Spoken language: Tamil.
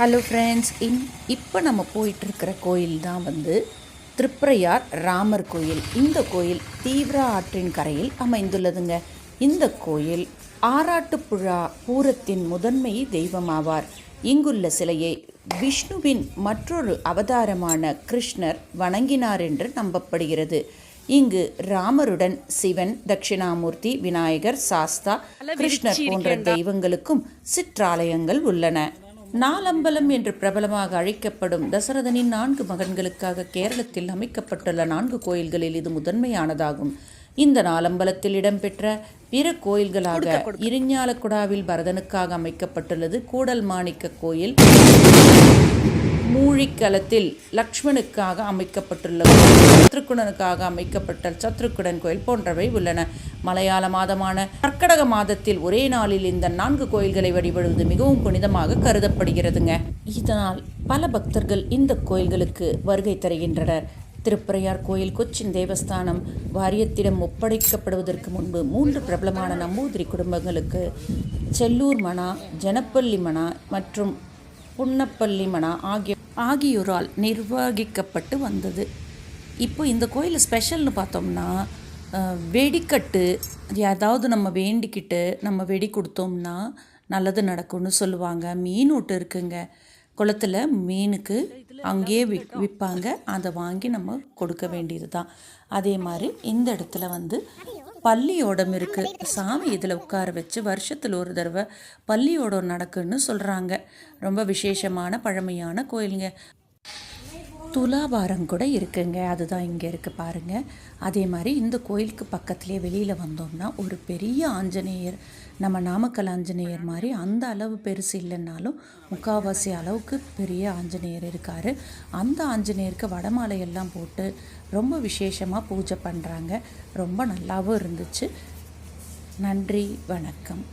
ஹலோ ஃப்ரெண்ட்ஸ் இன் இப்போ நம்ம போயிட்டுருக்கிற கோயில் தான் வந்து திருப்ரையார் ராமர் கோயில். இந்த கோயில் தீவிர ஆற்றின் கரையில் அமைந்துள்ளதுங்க. இந்த கோயில் ஆராட்டுப்புழா பூரத்தின் முதன்மை தெய்வமாவார். இங்குள்ள சிலையை விஷ்ணுவின் மற்றொரு அவதாரமான கிருஷ்ணர் வணங்கினார் என்று நம்பப்படுகிறது. இங்கு ராமருடன் சிவன் தட்சிணாமூர்த்தி விநாயகர் சாஸ்தா கிருஷ்ணர் போன்ற தெய்வங்களுக்கும் சிற்றாலயங்கள் உள்ளன. நாலம்பலம் என்று பிரபலமாக அழைக்கப்படும் தசரதனின் நான்கு மகன்களுக்காக கேரளத்தில் அமைக்கப்பட்டுள்ள நான்கு கோயில்களில் இது முதன்மையானதாகும். இந்த நாலம்பலத்தில் இடம்பெற்ற பிற கோயில்களாக இரிஞ்ஞாலக்குடாவில் பரதனுக்காக அமைக்கப்பட்டுள்ளது கூடல் மாணிக்க கோயில். மூழிக்கலத்தில் லக்ஷ்மணுக்காக அமைக்கப்பட்டுள்ள சத்ருகுணனுக்காக அமைக்கப்பட்ட சத்ருகுடன் கோயில் போன்றவை உள்ளன. மலையாள மாதமான கர்க்கடக மாதத்தில் ஒரே நாளில் இந்த நான்கு கோயில்களை வழிபடுவது மிகவும் புனிதமாக கருதப்படுகிறதுங்க. இதனால் பல பக்தர்கள் இந்த கோயில்களுக்கு வருகை தருகின்றனர். திருப்பரையார் கோயில் கொச்சின் தேவஸ்தானம் வாரியத்திடம் ஒப்படைக்கப்படுவதற்கு முன்பு மூன்று பிரபலமான நம்பூதிரி குடும்பங்களுக்கு செல்லூர் மனா ஜனப்பள்ளி மனா மற்றும் புன்னப்பள்ளி மனா ஆகிய ஆகியோரால் நிர்வகிக்கப்பட்டு வந்தது. இப்போ இந்த கோயில் ஸ்பெஷல்னு பார்த்தோம்னா வெடிக்கட்டு ஏதாவது நம்ம வேண்டிக்கிட்டு நம்ம வெடி கொடுத்தோம்னா நல்லது நடக்கும்னு சொல்லுவாங்க. மீன் விட்டு இருக்குங்க. குளத்துல மீனுக்கு அங்கேயே வி விற்பாங்க. அதை வாங்கி நம்ம கொடுக்க வேண்டியது தான் அதே மாதிரி இந்த இடத்துல வந்து பள்ளியோடம் இருக்குது சாமி இதில் உட்கார வச்சு வருஷத்தில் ஒரு தடவை பள்ளியோடம் நடக்குன்னு சொல்கிறாங்க ரொம்ப விசேஷமான பழமையான கோயிலுங்க. துலாபாரம் கூட இருக்குங்க. அதுதான் இங்கே இருக்குது பாருங்கள் அதே மாதிரி இந்த கோயிலுக்கு பக்கத்துலேயே வெளியில் வந்தோம்னா ஒரு பெரிய ஆஞ்சநேயர் நம்ம நாமக்கல் ஆஞ்சநேயர் மாதிரி அந்த அளவு பெருசு இல்லைன்னாலும் முக்காவாசி அளவுக்கு பெரிய ஆஞ்சநேயர் இருக்கார். அந்த ஆஞ்சநேயருக்கு வடமாலையெல்லாம் போட்டு ரொம்ப விசேஷமாக பூஜை பண்ணுறாங்க ரொம்ப நல்லாவும் இருந்துச்சு. நன்றி வணக்கம்.